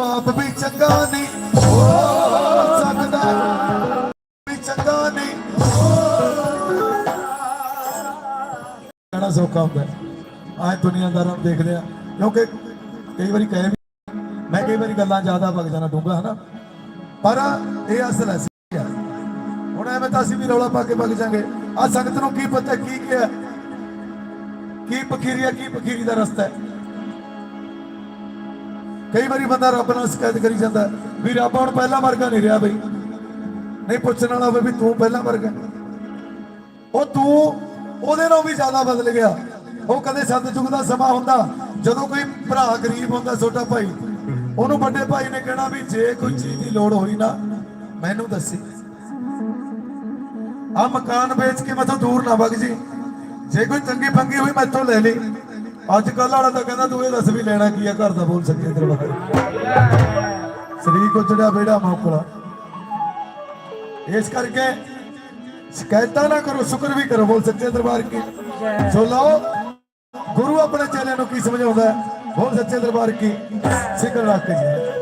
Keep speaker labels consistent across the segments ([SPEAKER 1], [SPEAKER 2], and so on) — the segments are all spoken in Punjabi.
[SPEAKER 1] ਉਹ ਵੀ ਚੰਗਾ ਨਹੀਂ। ਹੋ ਸਕਦਾ ਵੀ ਚੰਗਾ ਨਹੀਂ। ਕਹਿਣਾ ਸੌਖਾ ਹੁੰਦਾ। ਆਹ ਦੁਨੀਆਦਾਰਾਂ ਨੂੰ ਦੇਖ ਲਿਆ। ਕਿਉਂਕਿ ਕਈ ਵਾਰੀ ਕਹੇ ਵੀ ਮੈਂ ਕਈ ਵਾਰੀ ਗੱਲਾਂ ਜ਼ਿਆਦਾ ਵਗ ਜਾਣਾ ਡੂੰਗਾ ਹਨਾ? ਪਰ ਇਹ ਅਸਲ ਹੈ ਸਹੀ ਹੁਣ ਐਵੇਂ ਤਾਂ ਅਸੀਂ ਵੀ ਰੌਲਾ ਪਾ ਕੇ ਵਗ ਜਾਾਂਗੇ। ਆ ਸੰਗਤ ਨੂੰ ਕੀ ਪਤਾ ਕੀ ਕੀ ਹੈ ਕੀ ਪਖੀਰੀ ਹੈ, ਕੀ ਪਖੀਰੀ ਦਾ ਰਸਤਾ ਹੈ। ਕਈ ਵਾਰੀ ਬੰਦਾ ਰੱਬ ਨਾਲ ਸ਼ਿਕਾਇਤ ਕਰੀ ਜਾਂਦਾ, ਵੀ ਰੱਬ ਹੁਣ ਪਹਿਲਾਂ ਵਰਗਾ ਨਹੀਂ ਰਿਹਾ ਬਈ। ਨਹੀਂ ਪੁੱਛਣ ਵਾਲਾ ਹੋਵੇ ਵੀ ਤੂੰ ਪਹਿਲਾਂ ਵਰਗਾ ਉਹ ਤੂੰ ਉਹਦੇ ਨਾਲੋਂ ਵੀ ਜ਼ਿਆਦਾ ਬਦਲ ਗਿਆ। ਉਹ ਕਦੇ ਸਤਜੁਗ ਦਾ ਸਮਾਂ ਹੁੰਦਾ, ਜਦੋਂ ਕੋਈ ਭਰਾ ਗਰੀਬ ਹੁੰਦਾ, ਛੋਟਾ ਭਾਈ, ਉਹਨੂੰ ਵੱਡੇ ਭਾਈ ਨੇ ਕਹਿਣਾ ਵੀ ਜੇ ਕੋਈ ਚੀਜ਼ ਦੀ ਲੋੜ ਹੋਈ ਨਾ, ਮੈਨੂੰ ਦੱਸੀ। ਆ ਮਕਾਨ ਵੇਚ ਕੇ ਮੈਂ ਤੋਂ ਦੂਰ ਨਾ ਵਗ ਜੀ। ਜੇ ਕੋਈ ਚੰਗੀ ਫੰਗੀ ਹੋਈ, ਮੈਂ ਮੈਥੋਂ ਲੈ ਲਈ। ਅੱਜ ਕੱਲ ਵਾਲਾ ਤਾਂ ਕਹਿੰਦਾ ਤੂੰ ਇਹ ਦੱਸ ਵੀ ਲੈਣਾ ਕੀ ਆ, ਘਰ ਦਾ ਬੋਲ ਸਕੇ ਦਰਬਾਰ ਸਰੀਰ ਕੋ ਜਿਹੜਾ ਬੇੜਾ ਮੌਕਲਾ। ਇਸ ਕਰਕੇ ਸ਼ਿਕਾਇਤਾਂ ਨਾ ਕਰੋ, ਸ਼ੁਕਰ ਵੀ ਕਰੋ, ਬੋਲ ਸੱਚੇ ਦਰਬਾਰ ਕੀ। ਸੋ ਲਓ, ਗੁਰੂ ਆਪਣੇ ਚੇਲਿਆਂ ਨੂੰ ਕੀ ਸਮਝਾਉਂਦਾ ਬੋਲ ਸੱਚੇ ਦਰਬਾਰ ਕੀ। ਸਿਕਰ ਰੱਖ ਕੇ ਜੀ।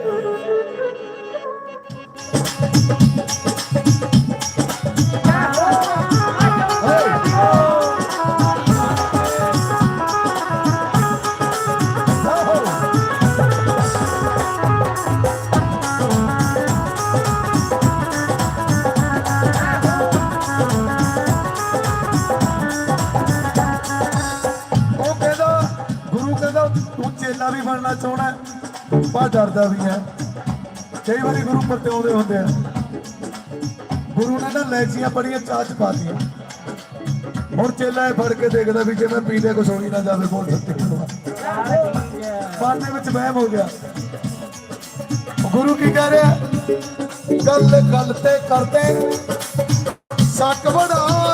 [SPEAKER 1] ਹੈ, ਡਰਦਾ ਵੀ ਹੈ। ਕਈ ਵਾਰੀ ਗੁਰੂ ਪਰਤਿਆਉਂਦੇ ਹੁੰਦੇ ਆ। ਗੁਰੂ ਨੇ ਨਾ ਲੈਚੀਆਂ ਬੜੀਆਂ ਚਾਹ ਚ ਪਾਤੀਆਂ ਹੁਣ ਚੇਲਾ ਇਹ ਫੜ ਕੇ ਦੇਖਦਾ ਵੀ ਜੇ ਮੈਂ ਪੀਲੇ ਕੁਛ ਹੋਈ ਨਾ ਜਾਵੇ ਬੋਲ ਸੱਤੇ ਮਨ ਦੇ ਵਿੱਚ ਵਹਿਮ ਹੋ ਗਿਆ। ਗੁਰੂ ਕੀ ਕਹਿ ਰਿਹਾ? ਗੱਲ ਗੱਲ ਤੇ ਕਰਦੇ। ਸੱਕ ਬੜਾ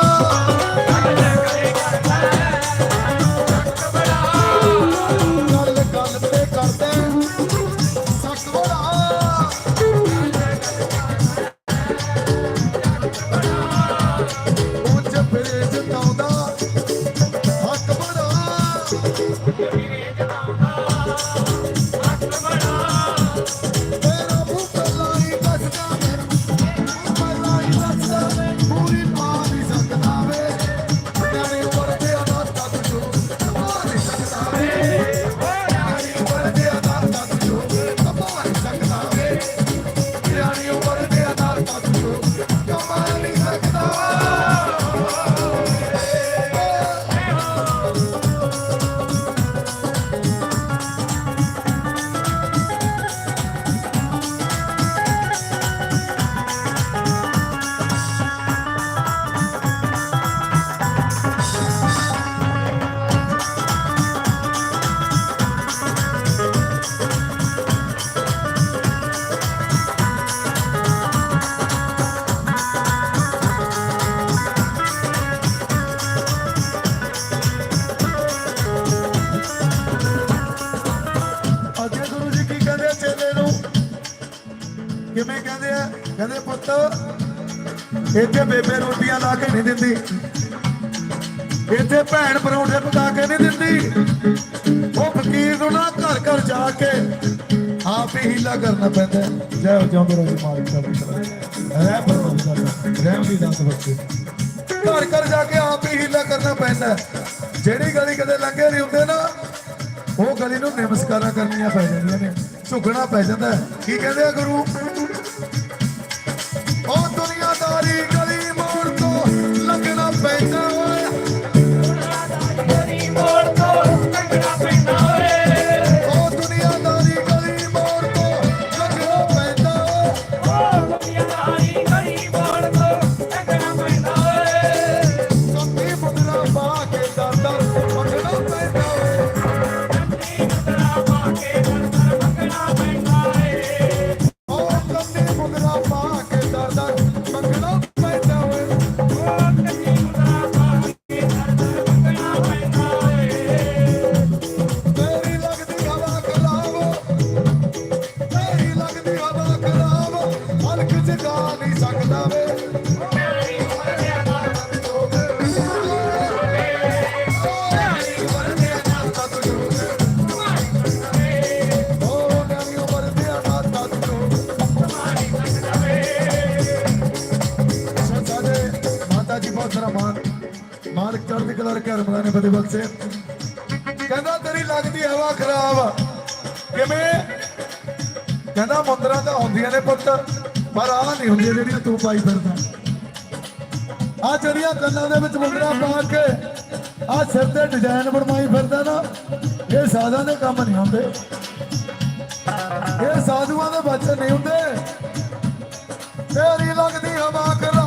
[SPEAKER 1] ਕਿਵੇਂ ਕਹਿੰਦੇ ਆ? ਕਹਿੰਦੇ ਪੁੱਤ, ਇੱਥੇ ਬੇਬੇ ਰੋਟੀਆਂ ਲਾ ਕੇ ਨਹੀਂ ਦਿੰਦੀ। ਇੱਥੇ ਭੈਣ ਪਰੌਂਠੇ ਪਕਾ ਕੇ ਨਹੀਂ ਦਿੰਦੀ। ਉਹ ਫਕੀਰ ਨੂੰ ਨਾ ਘਰ ਘਰ ਜਾ ਕੇ ਆਪ ਹੀ ਹੀਲਾ ਕਰਨਾ ਪੈਂਦਾ ਹੈ। ਜੈ ਹੋ ਜਾਂਦੇ ਮਾਲਕ ਦਾ ਰਹਿ ਪਰਮਾਤਮਾ ਦਾ ਰਹਿਮ ਦੀ ਦਾਤ ਘਰ ਘਰ ਜਾ ਕੇ ਆਪ ਹੀ ਹੀਲਾ ਕਰਨਾ ਪੈਂਦਾ ਜਿਹੜੀ ਗਲੀ ਕਦੇ ਲੰਘੇ ਨਹੀਂ ਹੁੰਦੇ ਨਾ, ਉਹ ਗਲੀ ਨੂੰ ਨਮਸਕਾਰਾਂ ਕਰਨੀਆਂ ਪੈ ਜਾਂਦੀਆਂ ਨੇ। ਝੁਕਣਾ ਪੈ ਜਾਂਦਾ ਕੀ ਕਹਿੰਦੇ ਆ ਗੁਰੂ? ਦੁਨੀਆਦਾਰੀ ਗਲੀ ਮੋੜ ਤੋਂ ਲੰਘਣਾ ਪੈਂਦਾ। ਬੜੇ ਬਖਸ਼ੇ ਕਹਿੰਦਾ ਤੇਰੀ ਲੱਗਦੀ ਹਵਾ ਖਰਾਬ। ਕਿਵੇਂ? ਕਹਿੰਦਾ ਮੁੰਦਰਾਂ ਤਾਂ ਹੁੰਦੀਆਂ ਨੇ ਪੁੱਤ, ਪਰ ਆਹ ਨਹੀਂ ਹੁੰਦੀਆਂ ਜਿਹੜੀਆਂ ਤੂੰ ਪਾਈ ਫਿਰਦਾ। ਆ ਜਿਹੜੀਆਂ ਕੰਨਾਂ ਦੇ ਵਿੱਚ ਮੁੰਦਰਾਂ ਪਾ ਕੇ ਆ ਸਿਰ ਤੇ ਡਿਜ਼ਾਈਨ ਬਣਵਾਈ ਫਿਰਦਾ ਨਾ, ਇਹ ਸਾਧਾਂ ਦੇ ਕੰਮ ਨਹੀਂ ਹੁੰਦੇ। ਇਹ ਸਾਧੂਆਂ ਦੇ ਬੱਚੇ ਨਹੀਂ ਹੁੰਦੇ। ਤੇਰੀ ਲੱਗਦੀ ਹਵਾ ਖਰਾਬ।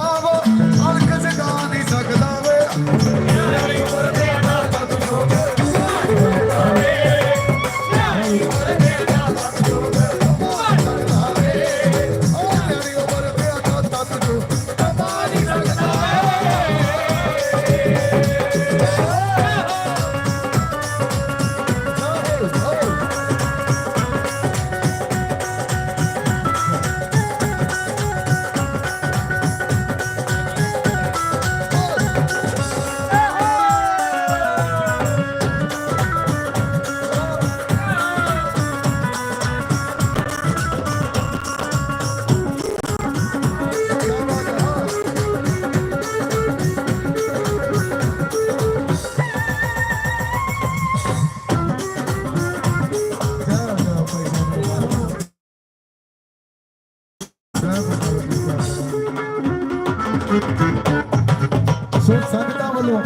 [SPEAKER 1] ਸੋ ਸੰਗਤਾਂ ਵੱਲੋਂ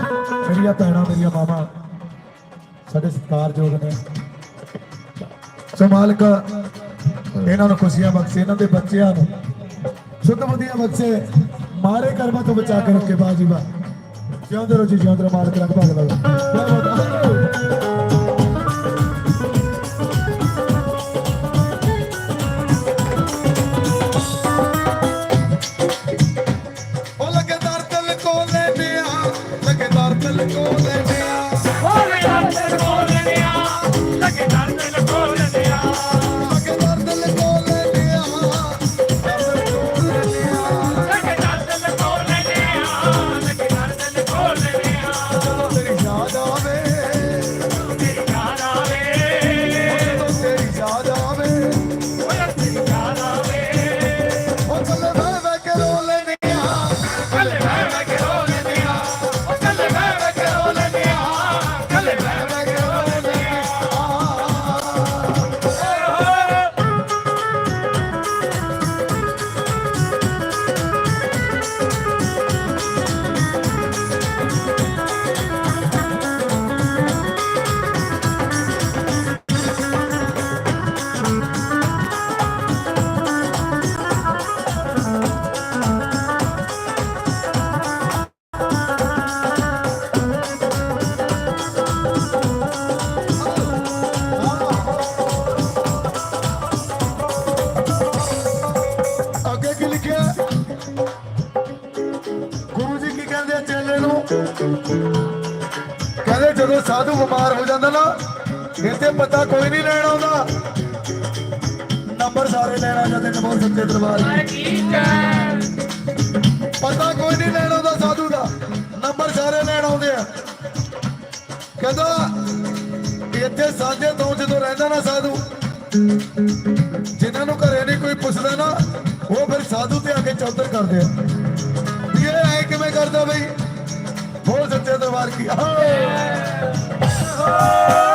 [SPEAKER 1] ਮੇਰੀਆਂ ਭੈਣਾਂ, ਮੇਰੀਆਂ ਮਾਵਾਂ, ਸਾਡੇ ਸਤਿਕਾਰਯੋਗ ਨੇ। ਸੋ ਮਾਲਕ, ਇਹਨਾਂ ਨੂੰ ਖੁਸ਼ੀਆਂ ਬਖਸ਼ੇ, ਇਹਨਾਂ ਦੇ ਬੱਚਿਆਂ ਨੂੰ ਸੁੱਧ ਬੁੱਧੀਆਂ ਬਖਸ਼ੇ, ਮਾਰੇ ਕਰਮਾਂ ਤੋਂ ਬਚਾ ਕੇ ਰੱਖੇ ਬਾਜੀ ਬਾ। ਜਿਉਂਦੇ ਰਹੋ ਜੀ, ਜਿਉਂਦੇ ਰਹੋ, ਮਾਲਕ ਰੰਗ ਭਾਗ ਲਓ ਉਹ ਸਾਧੂ ਬਿਮਾਰ ਹੋ ਜਾਂਦਾ ਨਾ ਇੱਥੇ ਪਤਾ ਕੋਈ ਨਹੀਂ ਲੈਣ ਆਉਂਦਾ। ਨੰਬਰ ਸਾਰੇ ਲੈਣਾ ਜਾਂਦੇ ਨੇ ਬਹੁਤ ਸੱਚੇ ਦਰਬਾਰ ਪਤਾ ਕੋਈ ਨਹੀਂ ਲੈਣ ਆਉਂਦਾ ਸਾਧੂ ਦਾ ਨੰਬਰ ਸਾਰੇ ਲੈਣ ਆਉਂਦੇ ਆ। ਕਹਿੰਦਾ ਇੱਥੇ ਸਾਂਝੇ ਤੋਂ ਜਦੋਂ ਰਹਿੰਦਾ ਨਾ ਸਾਧੂ ਜਿਨ੍ਹਾਂ ਨੂੰ ਘਰੇ ਨਹੀਂ ਕੋਈ ਪੁੱਛਦਾ ਨਾ ਉਹ ਫਿਰ ਸਾਧੂ ਤੇ ਆ ਕੇ ਚੌਧਰ ਕਰਦੇ ਆ। ਵੀ ਇਹ ਐ ਕਿਵੇਂ ਕਰਦਾ ਬਈ? ਬੋਲ ਸੱਚੇ ਦਰਬਾਰ ਕੀ ਉਹ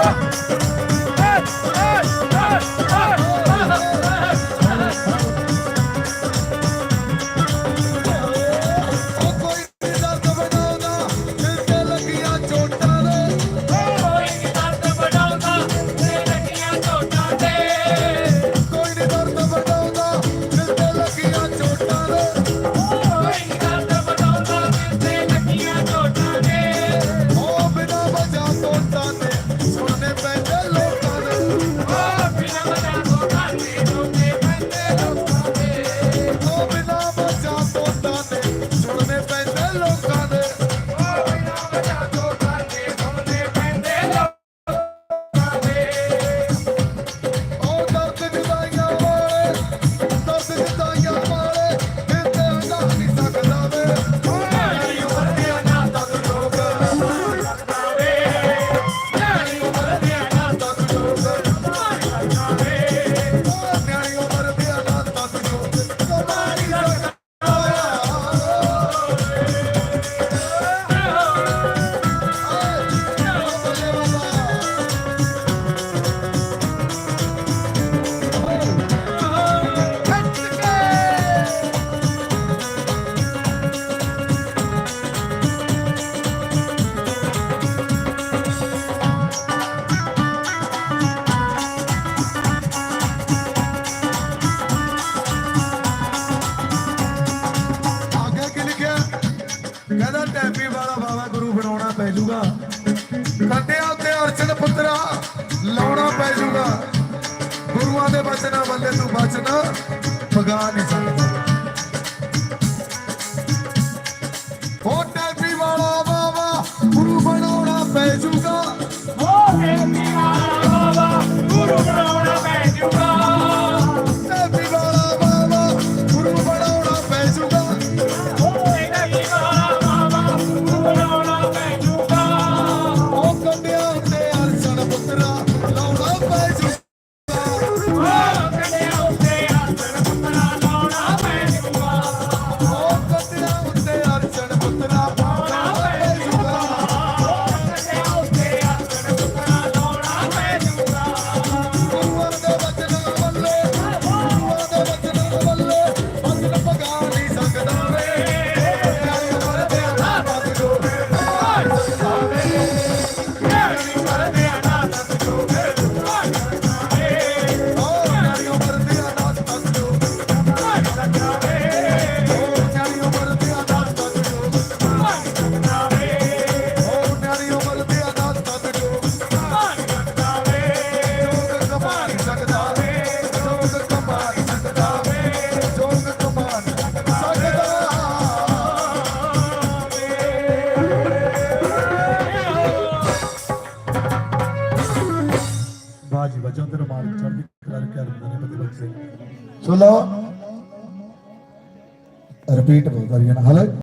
[SPEAKER 1] ਬਖਸ਼ੇ ਸੋ ਲਓ